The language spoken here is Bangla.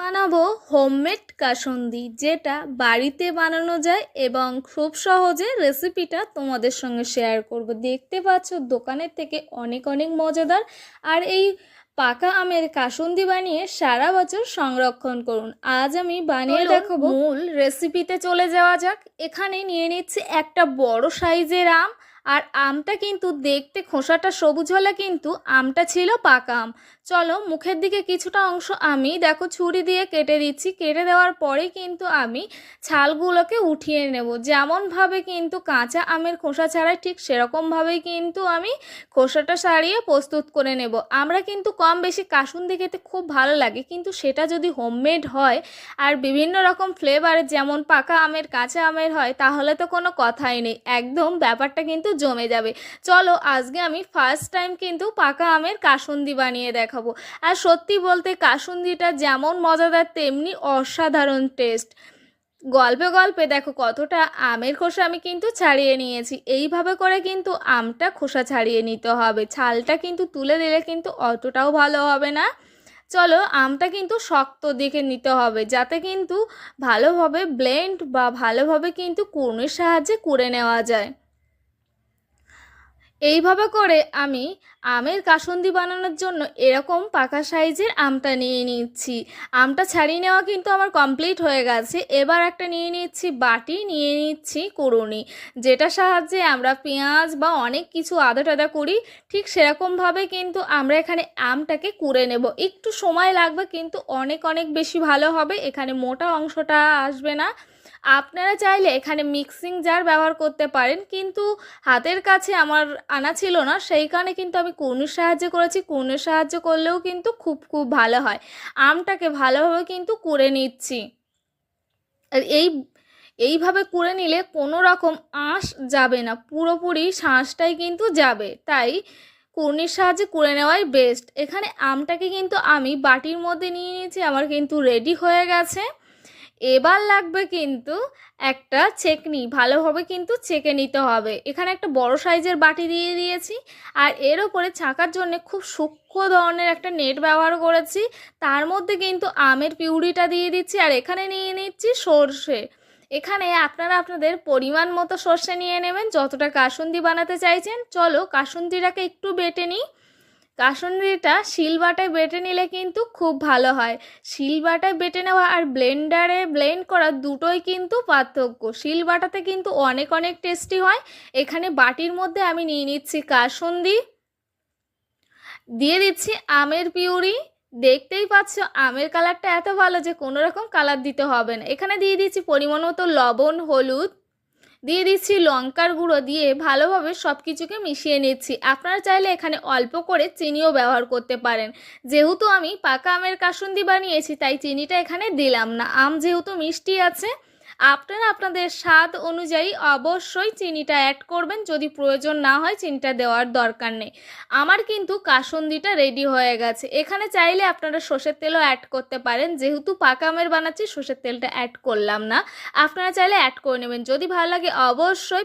বানাবো হোমমেড কাসন্দি যেটা বাড়িতে বানানো যায় এবং খুব সহজে রেসিপিটা তোমাদের সঙ্গে শেয়ার করব। দেখতে পাচ্ছ দোকানের থেকে অনেক অনেক মজাদার। আর এই পাকা আমের কাসুন্দি বানিয়ে সারা বছর সংরক্ষণ করুন। আজ আমি বানিয়ে দেখাবো মূল রেসিপিতে চলে যাওয়া যাক। এখানে নিয়ে নিচ্ছি একটা বড় সাইজের আম। আর আমটা কিন্তু দেখতে খোসাটা সবুজ হলে কিন্তু আমটা ছিল পাকা আম। চলো মুখের দিকে কিছুটা অংশ আমি, দেখো ছুরি দিয়ে কেটে দিচ্ছি। কেটে দেওয়ার পরে কিন্তু আমি ছালগুলোকে উঠিয়ে নেব। যেমনভাবে কিন্তু কাঁচা আমের খোসা ছাড়াই ঠিক সেরকমভাবেই কিন্তু আমি খোসাটা সারিয়ে প্রস্তুত করে নেব। আমরা কিন্তু কম বেশি কাসুন্দি খেতে খুব ভালো লাগে, কিন্তু সেটা যদি হোমমেড হয় আর বিভিন্ন রকম ফ্লেভারের যেমন পাকা আমের, কাঁচা আমের হয়, তাহলে তো কোনো কথাই নেই। একদম ব্যাপারটা কিন্তু জমে যাবে। চলো, আজকে আমি ফার্স্ট টাইম কিন্তু পাকা আমের কাসুন্দি বানিয়ে দেখাবো। আর সত্যি বলতে কাসুন্দিটা যেমন মজাদার, তেমনি অসাধারণ টেস্ট গল্পে গল্পে দেখো কতটা আমের খোসা আমি কিন্তু ছাড়িয়ে নিয়েছি। এইভাবে করে কিন্তু আমটা খোসা ছাড়িয়ে নিতে হবে। ছালটা কিন্তু তুলে দিলে কিন্তু অতটাও ভালো হবে না। চলো, আমটা কিন্তু শক্ত দিকে নিতে হবে যাতে কিন্তু ভালোভাবে ব্লেন্ড বা ভালোভাবে কিন্তু কুর্নির সাহায্যে কুড়ে নেওয়া যায়। এইভাবে করে আমি আমের কাসন্দি বানানোর জন্য এরকম পাকা সাইজের আমটা নিয়ে নিচ্ছি। আমটা ছাড়িয়ে নেওয়া কিন্তু আমার কমপ্লিট হয়ে গেছে। এবার একটা নিয়ে নিচ্ছি বাটি, নিয়ে নিচ্ছি কুড়ুনি যেটা সাহায্যে আমরা পেঁয়াজ বা অনেক কিছু আদা টাদা করি ঠিক সেরকমভাবে কিন্তু আমরা এখানে আমটাকে কুড়ে নেব। একটু সময় লাগবে কিন্তু অনেক অনেক বেশি ভালো হবে। এখানে মোটা অংশটা আসবে না। আপনারা চাইলে এখানে মিক্সিং জার ব্যবহার করতে পারেন, কিন্তু হাতের কাছে আমার আনা ছিল না, সেই কারণে কিন্তু আমি কুর্নির সাহায্যে করেছি। কুর্নির সাহায্য করলেও কিন্তু খুব খুব ভালো হয়। আমটাকে ভালোভাবে কিন্তু কুড়ে নিচ্ছি। আর এই, এইভাবে কুড়ে নিলে কোনো রকম আঁশ যাবে না, পুরোপুরি শাঁসটাই কিন্তু যাবে। তাই কুর্নির সাহায্যে কুড়ে নেওয়াই বেস্ট এখানে আমটাকে কিন্তু আমি বাটির মধ্যে নিয়ে নিয়েছি, আমার কিন্তু রেডি হয়ে গেছে। এবার লাগবে কিন্তু একটা চেকনি ভালোভাবে কিন্তু চেকে নিতে হবে। এখানে একটা বড় সাইজের বাটি দিয়ে দিয়েছি। আর এর ওপরে ছাঁকার জন্য খুব সূক্ষ্ম ধরনের একটা নেট ব্যবহার করেছি। তার মধ্যে কিন্তু আমের পিউরিটা দিয়ে দিচ্ছি আর এখানে নিয়ে নিচ্ছি সর্ষে। এখানে আপনারা আপনাদের পরিমাণ মতো সর্ষে নিয়ে নেবেন। যতটা কাসুন্দি বানাতে চাইছেন, চলো কাসুন্দিটাকে একটু বেটে নিই। কাসুন্দিটা শিলবাটায় বেটে নিলে কিন্তু খুব ভালো হয়। শিলবাটায় বেটে নেওয়া আর ব্লেন্ডারে ব্লেন্ড করা দুটোই কিন্তু পার্থক্য। শিলবাটাতে কিন্তু অনেক অনেক টেস্টি হয়। এখানে বাটির মধ্যে আমি নিয়ে নিচ্ছি কাসুন্দি। দিয়ে দিচ্ছি আমের পিউরি। দেখতেই পাচ্ছ আমের কালারটা এত ভালো যে কোনো রকম কালার দিতে হবে না। এখানে দিয়ে দিচ্ছি পরিমাণ মতো লবণ, হলুদ। দিয়ে দিচ্ছি লঙ্কার গুঁড়ো দিয়ে ভালোভাবে সব কিছুকে মিশিয়ে নিচ্ছি। আপনারা চাইলে এখানে অল্প করে চিনিও ব্যবহার করতে পারেন। যেহেতু আমি পাকা আমের কাসুন্দি বানিয়েছি, তাই চিনিটা এখানে দিলাম না। আম যেহেতু মিষ্টি আছে আপনারা আপনাদের স্বাদ অনুযায়ী অবশ্যই চিনিটা অ্যাড করবেন। যদি প্রয়োজন না হয় চিনিটা দেওয়ার দরকার নেই। আমার কিন্তু কাসন্দিটা রেডি হয়ে গেছে। এখানে চাইলে আপনারা সর্ষের তেলও অ্যাড করতে পারেন। যেহেতু পাকা আমের বানাচ্ছি, সর্ষের তেলটা অ্যাড করলাম না। আপনারা চাইলে অ্যাড করে নেবেন। যদি ভালো লাগে অবশ্যই